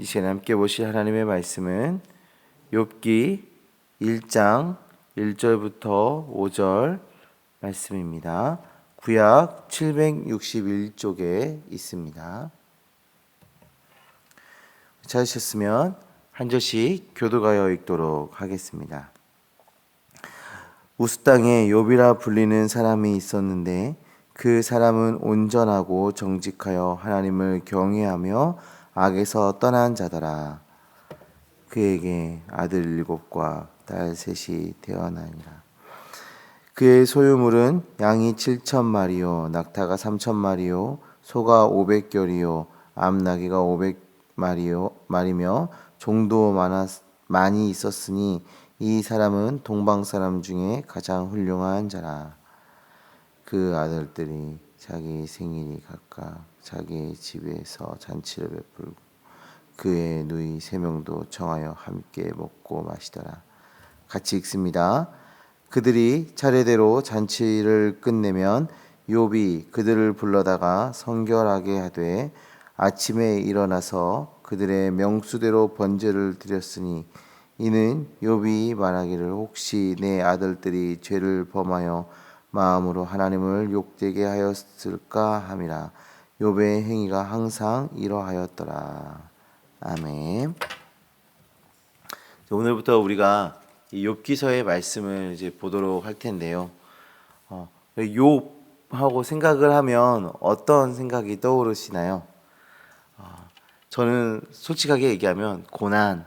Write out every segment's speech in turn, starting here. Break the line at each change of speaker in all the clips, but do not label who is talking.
이 시간에 함께 보실 하나님의 말씀은 욥기 1장 1절부터 5절 말씀입니다. 구약 761쪽에 있습니다. 찾으셨으면 한 절씩 교도가여 읽도록 하겠습니다. 우스 땅에 욥이라 불리는 사람이 있었는데 그 사람은 온전하고 정직하여 하나님을 경외하며 악에서 떠난 자더라. 그에게 아들 일곱과 딸 셋이 태어나니라. 그의 소유물은 양이 칠천 마리요, 낙타가 삼천 마리요, 소가 오백 결이요, 암나귀가 오백 마리요 말이며 종도 많아 많이 있었으니 이 사람은 동방 사람 중에 가장 훌륭한 자라. 그 아들들이 자기 생일이 각각 자기 집에서 잔치를 베풀고 그의 누이 세 명도 정하여 함께 먹고 마시더라. 같이 읽습니다. 그들이 차례대로 잔치를 끝내면 욥이 그들을 불러다가 성결하게 하되 아침에 일어나서 그들의 명수대로 번제를 드렸으니 이는 욥이 말하기를 혹시 내 아들들이 죄를 범하여 마음으로 하나님을 욕되게 하였을까 함이라 욥의 행위가 항상 이러하였더라 아멘. 오늘부터 우리가 이 욥기서의 말씀을 이제 보도록 할 텐데요. 어, 욥하고 생각을 하면 어떤 생각이 떠오르시나요? 어, 저는 솔직하게 얘기하면 고난,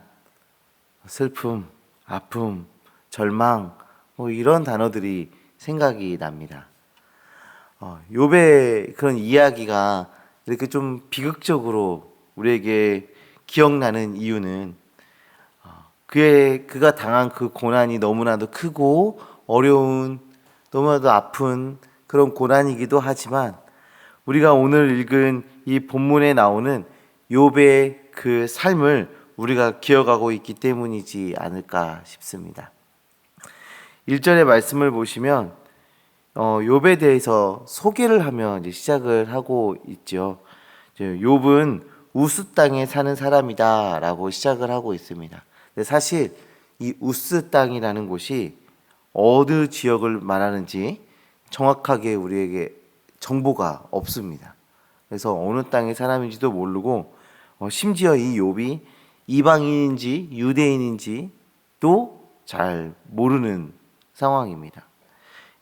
슬픔, 아픔, 절망 뭐 이런 단어들이 생각이 납니다. 어, 욥의 그런 이야기가 이렇게 좀 비극적으로 우리에게 기억나는 이유는 어, 그의 그가 당한 그 고난이 너무나도 크고 어려운 너무나도 아픈 그런 고난이기도 하지만 우리가 오늘 읽은 이 본문에 나오는 욥의 그 삶을 우리가 기억하고 있기 때문이지 않을까 싶습니다. 1절의 말씀을 보시면 어, 욥에 대해서 소개를 하며 이제 시작을 하고 있죠. 욥은 우스 땅에 사는 사람이다라고 시작을 하고 있습니다. 근데 사실 이 우스 땅이라는 곳이 어느 지역을 말하는지 정확하게 우리에게 정보가 없습니다. 그래서 어느 땅의 사람인지도 모르고 어, 심지어 이 욥이 이방인인지 유대인인지도 잘 모르는 상황입니다.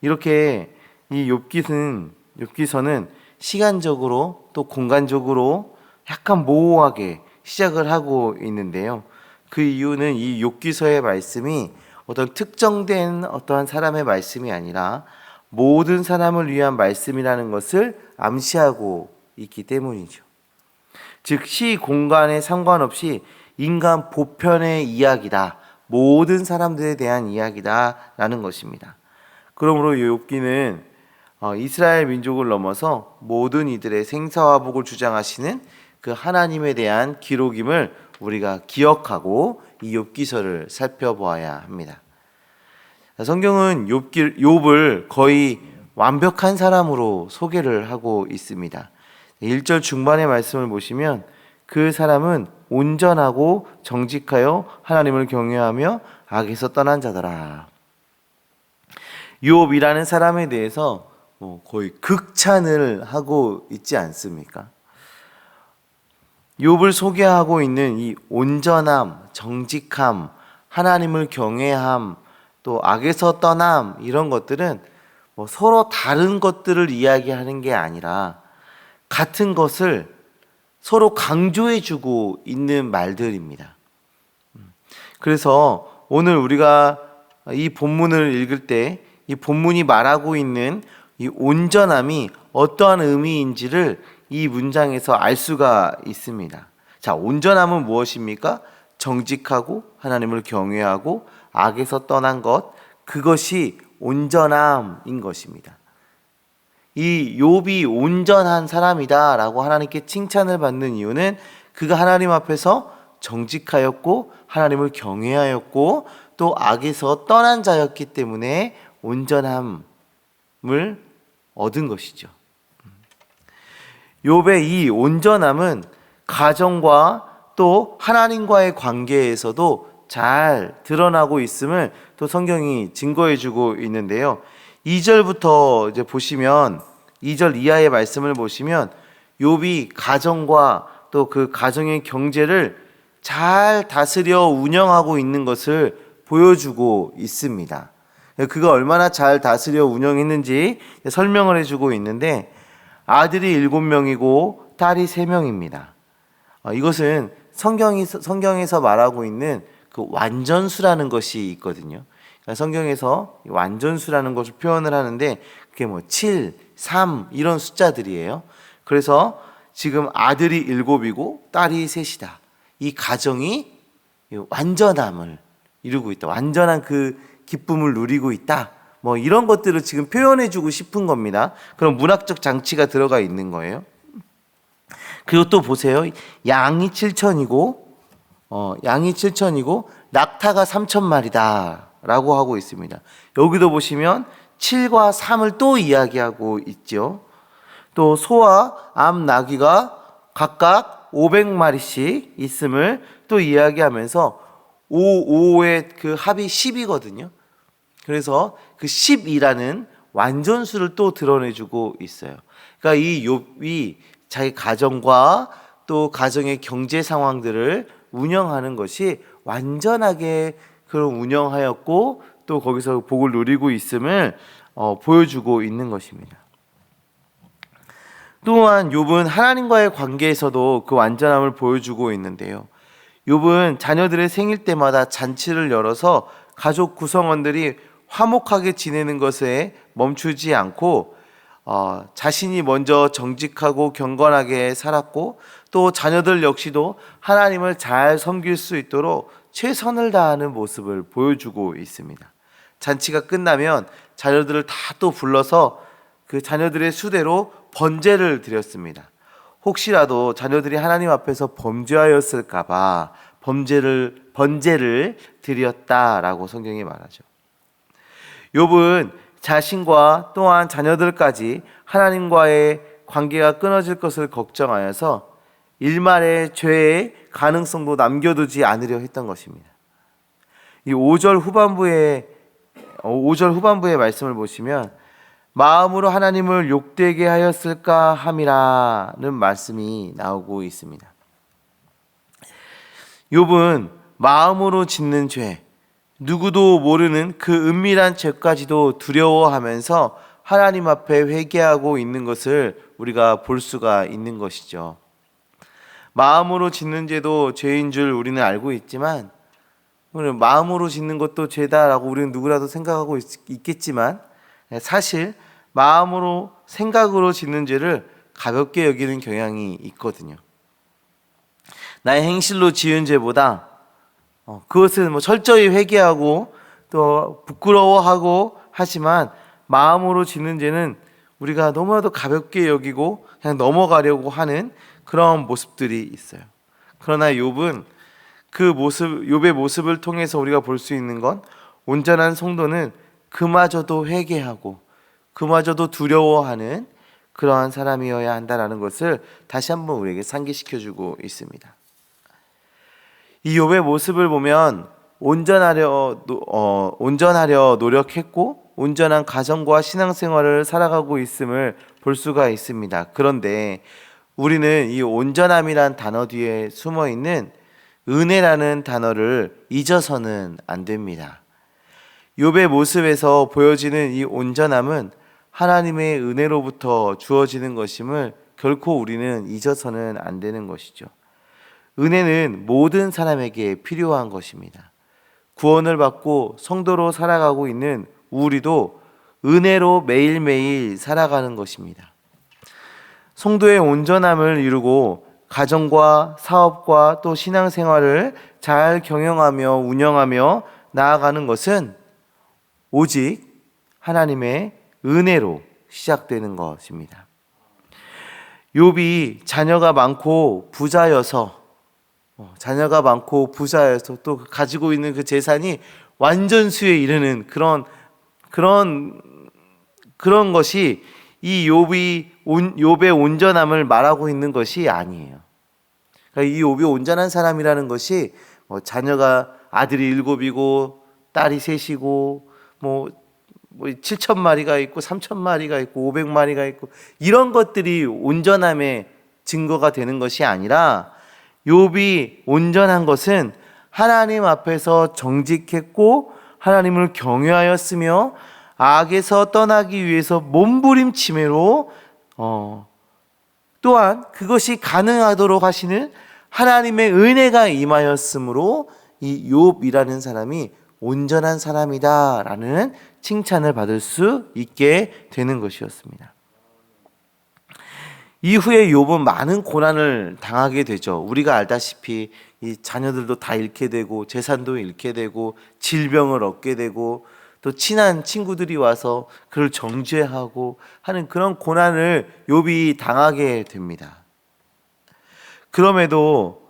이렇게 이 욥기는 욥기서는 시간적으로 또 공간적으로 약간 모호하게 시작을 하고 있는데요. 그 이유는 이 욥기서의 말씀이 어떤 특정된 어떠한 사람의 말씀이 아니라 모든 사람을 위한 말씀이라는 것을 암시하고 있기 때문이죠. 즉, 시 공간에 상관없이 인간 보편의 이야기다. 모든 사람들에 대한 이야기다라는 것입니다. 그러므로 욥기는 어, 이스라엘 민족을 넘어서 모든 이들의 생사와 복을 주장하시는 그 하나님에 대한 기록임을 우리가 기억하고 이 욥기서를 살펴보아야 합니다. 성경은 욥기, 욥을 거의 완벽한 사람으로 소개를 하고 있습니다. 1절 중반의 말씀을 보시면 그 사람은 온전하고 정직하여 하나님을 경외하며 악에서 떠난 자더라. 욥이라는 사람에 대해서 뭐 거의 극찬을 하고 있지 않습니까? 욥을 소개하고 있는 이 온전함, 정직함, 하나님을 경외함, 또 악에서 떠남 이런 것들은 뭐 서로 다른 것들을 이야기하는 게 아니라 같은 것을 서로 강조해주고 있는 말들입니다. 그래서 오늘 우리가 이 본문을 읽을 때 이 본문이 말하고 있는 이 온전함이 어떠한 의미인지를 이 문장에서 알 수가 있습니다. 자, 온전함은 무엇입니까? 정직하고 하나님을 경외하고 악에서 떠난 것, 그것이 온전함인 것입니다. 이 욥이 온전한 사람이다라고 하나님께 칭찬을 받는 이유는 그가 하나님 앞에서 정직하였고 하나님을 경외하였고 또 악에서 떠난 자였기 때문에 온전함을 얻은 것이죠. 욥의 이 온전함은 가정과 또 하나님과의 관계에서도 잘 드러나고 있음을 또 성경이 증거해 주고 있는데요. 2절부터 이제 보시면 2절 이하의 말씀을 보시면 욥이 가정과 또 그 가정의 경제를 잘 다스려 운영하고 있는 것을 보여주고 있습니다. 그가 얼마나 잘 다스려 운영했는지 설명을 해주고 있는데 아들이 일곱 명이고 딸이 세 명입니다. 어, 이것은 성경이 성경에서 말하고 있는 그 완전수라는 것이 있거든요. 성경에서 완전수라는 것을 표현을 하는데 그게 뭐 7, 3 이런 숫자들이에요. 그래서 지금 아들이 일곱이고 딸이 셋이다. 이 가정이 완전함을 이루고 있다. 완전한 그 기쁨을 누리고 있다. 뭐 이런 것들을 지금 표현해 주고 싶은 겁니다. 그럼 문학적 장치가 들어가 있는 거예요. 그리고 또 보세요. 양이 7천이고 어, 양이 7천이고 낙타가 3천 마리다 라고 하고 있습니다. 여기도 보시면 7과 3을 또 이야기하고 있죠. 또 소와 암 나귀가 각각 500마리씩 있음을 또 이야기하면서 5, 5의 그 합이 10이거든요. 그래서 그 10이라는 완전수를 또 드러내주고 있어요. 그러니까 이 욥이 자기 가정과 또 가정의 경제 상황들을 운영하는 것이 완전하게 그런 운영하였고 또 거기서 복을 누리고 있음을 어, 보여주고 있는 것입니다. 또한 욥은 하나님과의 관계에서도 그 완전함을 보여주고 있는데요. 욥은 자녀들의 생일 때마다 잔치를 열어서 가족 구성원들이 화목하게 지내는 것에 멈추지 않고 어, 자신이 먼저 정직하고 경건하게 살았고 또 자녀들 역시도 하나님을 잘 섬길 수 있도록 최선을 다하는 모습을 보여주고 있습니다. 잔치가 끝나면 자녀들을 다 또 불러서 그 자녀들의 수대로 번제를 드렸습니다. 혹시라도 자녀들이 하나님 앞에서 범죄하였을까봐 범죄를 번제를 드렸다라고 성경이 말하죠. 욥은 자신과 또한 자녀들까지 하나님과의 관계가 끊어질 것을 걱정하여서 일말의 죄의 가능성도 남겨두지 않으려 했던 것입니다. 이 5절 후반부에 5절 후반부의 말씀을 보시면 마음으로 하나님을 욕되게 하였을까 함이라는 말씀이 나오고 있습니다. 욥은 마음으로 짓는 죄, 누구도 모르는 그 은밀한 죄까지도 두려워하면서 하나님 앞에 회개하고 있는 것을 우리가 볼 수가 있는 것이죠. 마음으로 짓는 죄도 죄인 줄 우리는 알고 있지만 마음으로 짓는 것도 죄다라고 우리는 누구라도 생각하고 있, 겠지만 사실 마음으로 생각으로 짓는 죄를 가볍게 여기는 경향이 있거든요. 나의 행실로 지은 죄보다 어, 그것을 뭐 철저히 회개하고 또 부끄러워하고 하지만 마음으로 짓는 죄는 우리가 너무나도 가볍게 여기고 그냥 넘어가려고 하는 그런 모습들이 있어요. 그러나 욥은 그 모습 욥의 모습을 통해서 우리가 볼 수 있는 건 온전한 성도는 그마저도 회개하고 그마저도 두려워하는 그러한 사람이어야 한다라는 것을 다시 한번 우리에게 상기시켜 주고 있습니다. 이 욥의 모습을 보면 온전하려 어, 온전하려 노력했고 온전한 가정과 신앙생활을 살아가고 있음을 볼 수가 있습니다. 그런데 우리는 이 온전함이란 단어 뒤에 숨어 있는 은혜라는 단어를 잊어서는 안 됩니다. 욥의 모습에서 보여지는 이 온전함은 하나님의 은혜로부터 주어지는 것임을 결코 우리는 잊어서는 안 되는 것이죠. 은혜는 모든 사람에게 필요한 것입니다. 구원을 받고 성도로 살아가고 있는 우리도 은혜로 매일매일 살아가는 것입니다. 성도의 온전함을 이루고 가정과 사업과 또 신앙생활을 잘 경영하며 운영하며 나아가는 것은 오직 하나님의 은혜로 시작되는 것입니다. 욥이 자녀가 많고 부자여서 어, 자녀가 많고 부자여서 또 가지고 있는 그 재산이 완전수에 이르는 그런 그런 그런 것이 이 욥이 온, 욥의 온전함을 말하고 있는 것이 아니에요. 그러니까 이 욥이 온전한 사람이라는 것이 뭐 자녀가 아들이 일곱이고 딸이 셋이고 뭐, 뭐 7천 마리가 있고 3천 마리가 있고 500마리가 있고 이런 것들이 온전함의 증거가 되는 것이 아니라 욥이 온전한 것은 하나님 앞에서 정직했고 하나님을 경외하였으며 악에서 떠나기 위해서 몸부림치매로 어, 또한 그것이 가능하도록 하시는 하나님의 은혜가 임하였으므로 이 욥이라는 사람이 온전한 사람이다라는 칭찬을 받을 수 있게 되는 것이었습니다. 이후에 욥은 많은 고난을 당하게 되죠. 우리가 알다시피 이 자녀들도 다 잃게 되고 재산도 잃게 되고 질병을 얻게 되고 또 친한 친구들이 와서 그를 정죄하고 하는 그런 고난을 욥이 당하게 됩니다. 그럼에도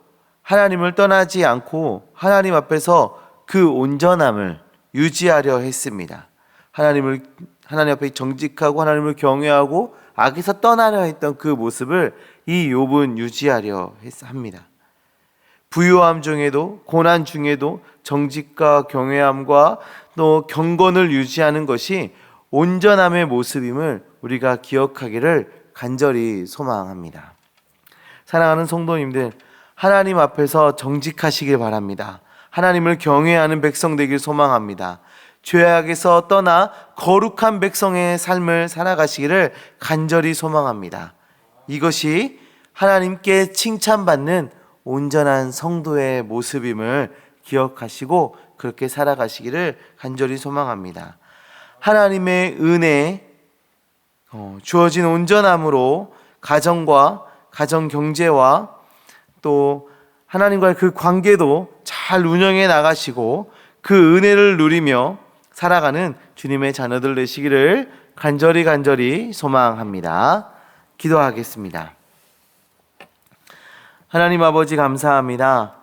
하나님을 떠나지 않고 하나님 앞에서 그 온전함을 유지하려 했습니다. 하나님을 하나님 앞에 정직하고 하나님을 경외하고 악에서 떠나려 했던 그 모습을 이 욥은 유지하려 했- 합니다. 부유함 중에도 고난 중에도 정직과 경외함과 또 경건을 유지하는 것이 온전함의 모습임을 우리가 기억하기를 간절히 소망합니다. 사랑하는 성도님들, 하나님 앞에서 정직하시길 바랍니다. 하나님을 경외하는 백성 되길 소망합니다. 죄악에서 떠나 거룩한 백성의 삶을 살아가시기를 간절히 소망합니다. 이것이 하나님께 칭찬받는 온전한 성도의 모습임을 기억하시고 그렇게 살아가시기를 간절히 소망합니다. 하나님의 은혜, 어, 주어진 온전함으로 가정과 가정 경제와 또 하나님과의 그 관계도 잘 운영해 나가시고 그 은혜를 누리며 살아가는 주님의 자녀들 되시기를 간절히 간절히 소망합니다. 기도하겠습니다. 하나님 아버지 감사합니다.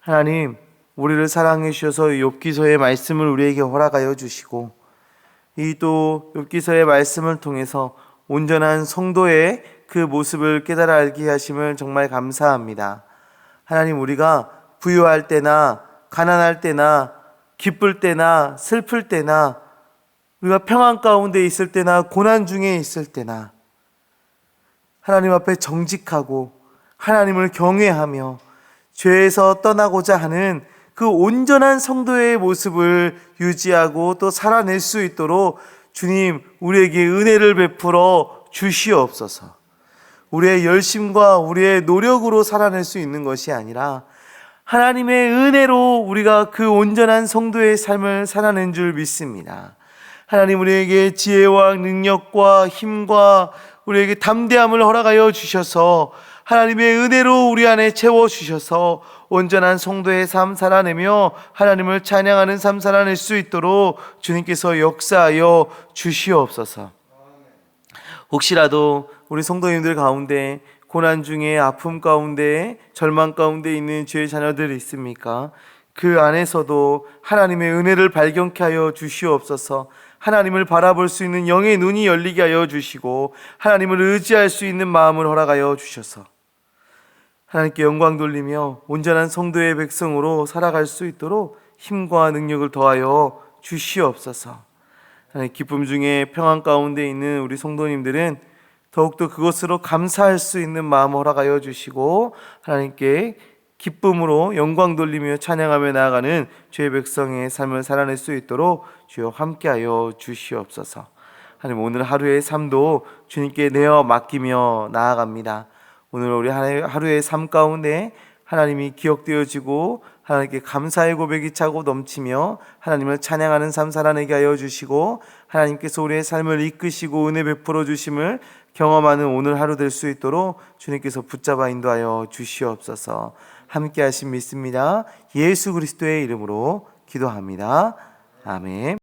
하나님 우리를 사랑해 주셔서 욥기서의 말씀을 우리에게 허락하여 주시고 이 또 욥기서의 말씀을 통해서 온전한 성도의 그 모습을 깨달아 알게 하심을 정말 감사합니다. 하나님 우리가 부유할 때나 가난할 때나 기쁠 때나 슬플 때나 우리가 평안 가운데 있을 때나 고난 중에 있을 때나 하나님 앞에 정직하고 하나님을 경외하며 죄에서 떠나고자 하는 그 온전한 성도의 모습을 유지하고 또 살아낼 수 있도록 주님 우리에게 은혜를 베풀어 주시옵소서. 우리의 열심과 우리의 노력으로 살아낼 수 있는 것이 아니라 하나님의 은혜로 우리가 그 온전한 성도의 삶을 살아낸 줄 믿습니다. 하나님 우리에게 지혜와 능력과 힘과 우리에게 담대함을 허락하여 주셔서 하나님의 은혜로 우리 안에 채워 주셔서 온전한 성도의 삶 살아내며 하나님을 찬양하는 삶 살아낼 수 있도록 주님께서 역사하여 주시옵소서. 혹시라도 우리 성도님들 가운데 고난 중에 아픔 가운데 절망 가운데 있는 주의 자녀들 있습니까? 그 안에서도 하나님의 은혜를 발견케 하여 주시옵소서. 하나님을 바라볼 수 있는 영의 눈이 열리게 하여 주시고 하나님을 의지할 수 있는 마음을 허락하여 주셔서 하나님께 영광 돌리며 온전한 성도의 백성으로 살아갈 수 있도록 힘과 능력을 더하여 주시옵소서. 하나님 기쁨 중에 평안 가운데 있는 우리 성도님들은 더욱더 그것으로 감사할 수 있는 마음 허락하여 주시고 하나님께 기쁨으로 영광 돌리며 찬양하며 나아가는 죄의 백성의 삶을 살아낼 수 있도록 주여 함께하여 주시옵소서. 하나님 오늘 하루의 삶도 주님께 내어 맡기며 나아갑니다. 오늘 우리 하루의 삶 가운데 하나님이 기억되어지고 하나님께 감사의 고백이 차고 넘치며 하나님을 찬양하는 삶 살아내게 하여 주시고 하나님께서 우리의 삶을 이끄시고 은혜 베풀어 주심을 경험하는 오늘 하루 될 수 있도록 주님께서 붙잡아 인도하여 주시옵소서. 함께 하신 믿습니다. 예수 그리스도의 이름으로 기도합니다. 아멘.